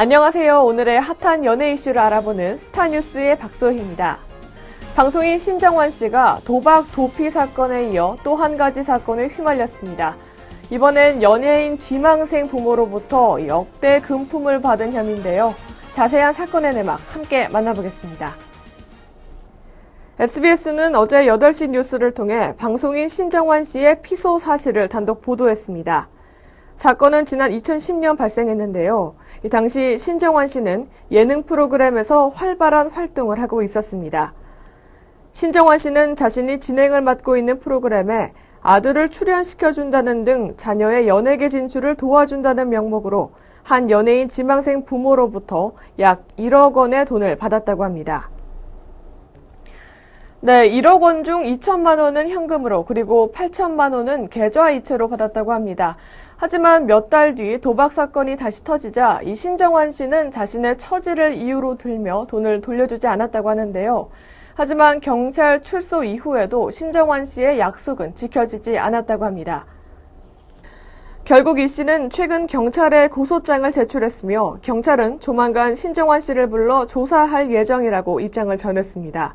안녕하세요. 오늘의 핫한 연예 이슈를 알아보는 스타뉴스의 박소희입니다. 방송인 신정환 씨가 도박 도피 사건에 이어 또 한 가지 사건에 휘말렸습니다. 이번엔 연예인 지망생 부모로부터 역대 금품을 받은 혐의인데요. 자세한 사건의 내막 함께 만나보겠습니다. SBS는 어제 8시 뉴스를 통해 방송인 신정환 씨의 피소 사실을 단독 보도했습니다. 사건은 지난 2010년 발생했는데요. 이 당시 신정환 씨는 예능 프로그램에서 활발한 활동을 하고 있었습니다. 신정환 씨는 자신이 진행을 맡고 있는 프로그램에 아들을 출연시켜준다는 등 자녀의 연예계 진출을 도와준다는 명목으로 한 연예인 지망생 부모로부터 약 1억 원의 돈을 받았다고 합니다. 네, 1억 원 중 2천만 원은 현금으로 그리고 8천만 원은 계좌 이체로 받았다고 합니다. 하지만 몇 달 뒤 도박 사건이 다시 터지자 이 신정환 씨는 자신의 처지를 이유로 들며 돈을 돌려주지 않았다고 하는데요. 하지만 경찰 출소 이후에도 신정환 씨의 약속은 지켜지지 않았다고 합니다. 결국 이 씨는 최근 경찰에 고소장을 제출했으며 경찰은 조만간 신정환 씨를 불러 조사할 예정이라고 입장을 전했습니다.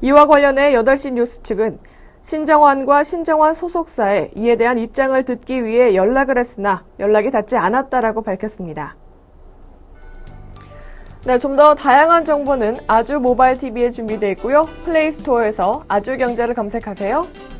이와 관련해 8시 뉴스 측은 신정환과 신정환 소속사에 이에 대한 입장을 듣기 위해 연락을 했으나 연락이 닿지 않았다라고 밝혔습니다. 네, 좀 더 다양한 정보는 아주 모바일 TV에 준비되어 있고요. 플레이 스토어에서 아주 경제를 검색하세요.